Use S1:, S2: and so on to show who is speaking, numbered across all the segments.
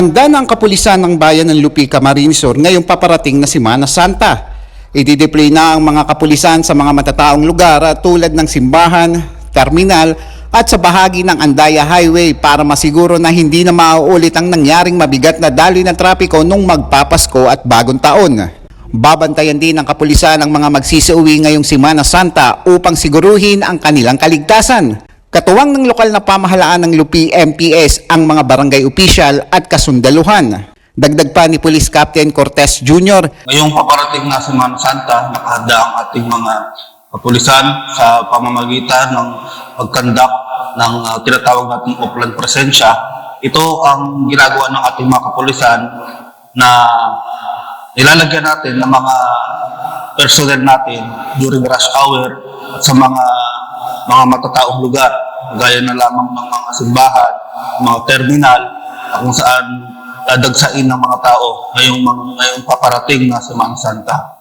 S1: Handa na ang kapulisan ng bayan ng Lupi, Camarines Sur ngayong paparating na Semana Santa. Idideploy na ang mga kapulisan sa mga matataong lugar tulad ng simbahan, terminal at sa bahagi ng Andaya Highway para masiguro na hindi na mauulit ang nangyaring mabigat na daloy ng trapiko nung magpapasko at bagong taon. Babantayan din ng kapulisan ang mga magsisiuwi ngayong Semana Santa upang siguruhin ang kanilang kaligtasan. Katuwang ng lokal na pamahalaan ng Lupi MPS ang mga barangay official at kasundaluhan. Dagdag pa ni Police Captain Cortez Jr.
S2: Ngayong paparating na Semana Santa, nakahanda ang ating mga kapulisan sa pamamagitan ng pagkandak ng uh, tinatawag nating offline presensya. Ito ang ginagawa ng ating mga kapulisan na nilalagyan natin ng mga personnel natin during rush hour at sa mga mga matataong lugar gaya na lamang ng mga simbahan, mga terminal na kung saan dadagsain ng mga tao ngayong, ngayong paparating na Semana Santa.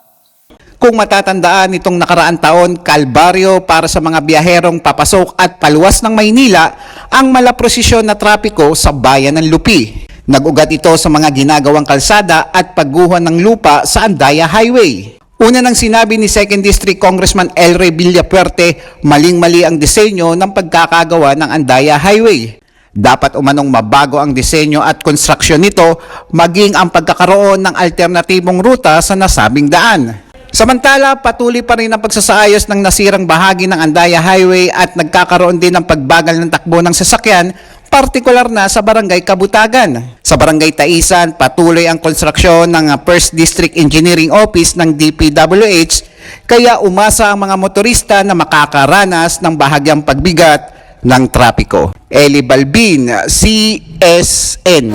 S1: Kung matatandaan itong nakaraan taon, kalbaryo para sa mga biyaherong papasok at paluwas ng Maynila ang malaprosisyon na trapiko sa bayan ng Lupi. Nagugat ito sa mga ginagawang kalsada at pagguhan ng lupa sa Andaya Highway. Una nang sinabi ni 2nd District Congressman El Rey Villapuerte, maling-mali ang disenyo ng pagkakagawa ng Andaya Highway. Dapat umanong mabago ang disenyo at konstruksyon nito maging ang pagkakaroon ng alternatibong ruta sa nasabing daan. Samantala, patuloy pa rin ang pagsasaayos ng nasirang bahagi ng Andaya Highway at nagkakaroon din ng pagbagal ng takbo ng sasakyan, partikular na sa Barangay Kabutagan. Sa Barangay Taisan, patuloy ang konstruksyon ng uh, First District Engineering Office ng DPWH, kaya umasa ang mga motorista na makakaranas ng bahagyang pagbigat ng trapiko. Eli Balbin, CSN.